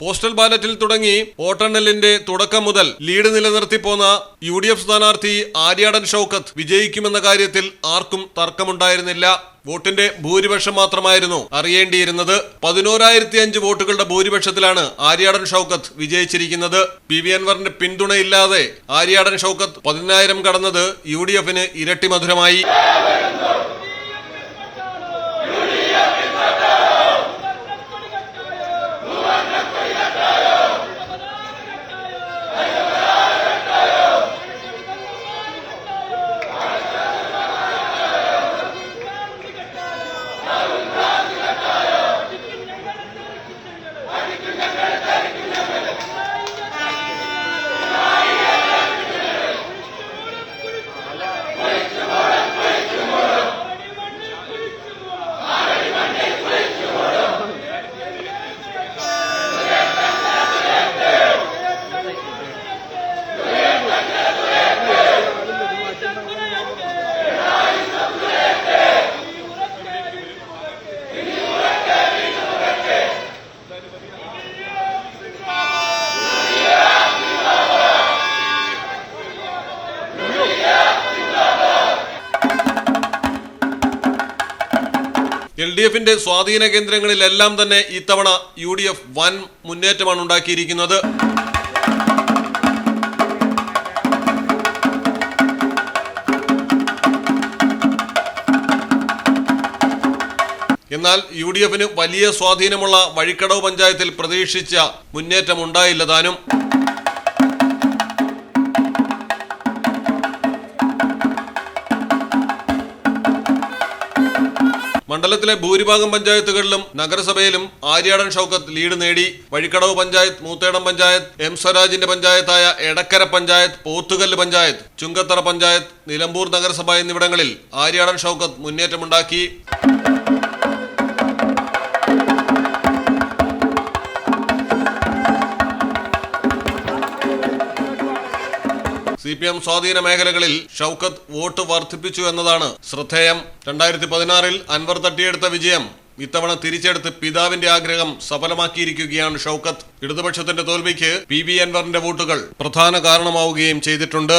Postal ബാലറ്റിൽ തുടങ്ങി വോട്ടെണ്ണലിന്റെ തുടക്കം മുതൽ ലീഡ് നിലനിർത്തി പോന്ന യു ഡി എഫ് സ്ഥാനാർത്ഥി ആര്യാടൻ ഷൌക്കത്ത് വിജയിക്കുമെന്ന കാര്യത്തിൽ ആർക്കും തർക്കമുണ്ടായിരുന്നില്ല. വോട്ടിന്റെ ഭൂരിപക്ഷം മാത്രമായിരുന്നു അറിയേണ്ടിയിരുന്നത്. പതിനോരായിരത്തി അഞ്ച് വോട്ടുകളുടെ ഭൂരിപക്ഷത്തിലാണ് ആര്യാടൻ ഷൌക്കത്ത് വിജയിച്ചിരിക്കുന്നത്. പി വി അൻവറിന്റെ പിന്തുണയില്ലാതെ ആര്യാടൻ ഷൌക്കത്ത് പതിനായിരം കടന്നത് യു ഡി എഫിന് ഇരട്ടി മധുരമായി. എൽ ഡി എഫിന്റെ സ്വാധീന കേന്ദ്രങ്ങളിലെല്ലാം തന്നെ ഇത്തവണ യു ഡി എഫ് വൻ മുന്നേറ്റമാണ് ഉണ്ടാക്കിയിരിക്കുന്നത്. എന്നാൽ യു ഡി എഫിന് വലിയ സ്വാധീനമുള്ള വഴിക്കടവ് പഞ്ചായത്തിൽ പ്രതീക്ഷിച്ച മുന്നേറ്റം ഉണ്ടായില്ല താനും. മണ്ഡലത്തിലെ ഭൂരിഭാഗം പഞ്ചായത്തുകളിലും നഗരസഭയിലും ആര്യാടൻ ഷൌക്കത്ത് ലീഡ് നേടി. വഴിക്കടവ് പഞ്ചായത്ത് മൂത്തേടം പഞ്ചായത്ത് എം സ്വരാജിന്റെ പഞ്ചായത്തായ എടക്കര പഞ്ചായത്ത് പോത്തുകല്ല് പഞ്ചായത്ത് ചുങ്കത്തറ പഞ്ചായത്ത് നിലമ്പൂർ നഗരസഭ എന്നിവിടങ്ങളിൽ ആര്യാടൻ ഷൌക്കത്ത് മുന്നേറ്റമുണ്ടാക്കി. സി പി എം സ്വാധീന മേഖലകളിൽ ഷൌക്കത്ത് വോട്ട് വർദ്ധിപ്പിച്ചു എന്നതാണ് ശ്രദ്ധേയം. രണ്ടായിരത്തി പതിനാറിൽ അൻവർ തട്ടിയെടുത്ത വിജയം ഇത്തവണ തിരിച്ചെടുത്ത് പിതാവിന്റെ ആഗ്രഹം സഫലമാക്കിയിരിക്കുകയാണ് ഷൌക്കത്ത്. ഇടതുപക്ഷത്തിന്റെ തോൽവിക്ക് പി വി അൻവറിന്റെ വോട്ടുകൾ പ്രധാന കാരണമാവുകയും ചെയ്തിട്ടുണ്ട്.